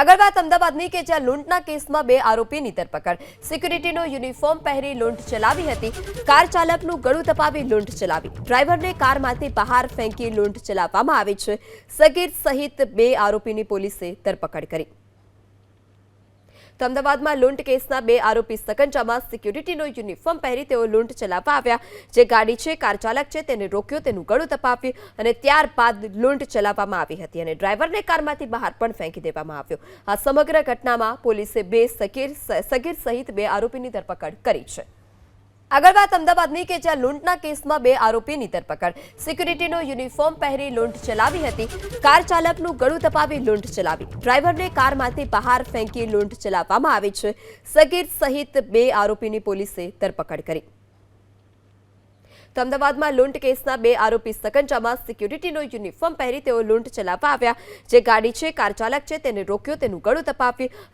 આગળ વાત અમદાવાદની કે જ્યાં લૂંટના કેસમાં બે આરોપીની ધરપકડ. સિક્યુરિટીનો યુનિફોર્મ પહેરી લૂંટ ચલાવી હતી. કાર ચાલકનું ગળું તપાવી લૂંટ ચલાવી. ડ્રાઈવરને કારમાંથી બહાર ફેંકી લૂંટ ચલાવવામાં આવી છે. સગીર સહિત બે આરોપીની પોલીસે ધરપકડ કરી. તો અમદાવાદમાં લૂંટ કેસના બે આરોપી સકંજામાં સિક્યુરિટીનો યુનિફોર્મ પહેરી તેઓ લૂંટ ચલાવવા આવ્યા. જે ગાડી છે, કાર ચાલક છે, તેને રોક્યો, તેનું ગળું તપાવ્યું અને ત્યારબાદ લૂંટ ચલાવવામાં આવી હતી અને ડ્રાઈવરને કારમાંથી બહાર પણ ફેંકી દેવામાં આવ્યો. આ સમગ્ર ઘટનામાં પોલીસે બે સગીર સગીર સહિત બે આરોપીની ધરપકડ કરી છે. આગળ વાત અમદાવાદની કે જ્યાં લૂંટના કેસમાં બે આરોપીની ધરપકડ. સિક્યુરિટીનો યુનિફોર્મ પહેરી લૂંટ ચલાવી હતી. કાર ચાલકનું ગળું તપાવી લૂંટ ચલાવી. ડ્રાઈવરને કારમાંથી બહાર ફેંકી લૂંટ ચલાવવામાં આવી છે. સગીર સહિત બે આરોપીની પોલીસે ધરપકડ કરી. તો અમદાવાદમાં લૂંટ કેસના બે આરોપી સકંજામાં સિક્યુરિટીનો યુનિફોર્મ પહેરી તેઓ લૂંટ ચલાવવા આવ્યા. જે ગાડી છે, કાર ચાલક છે, તેને રોક્યો, તેનું ગળું તપાવ્યું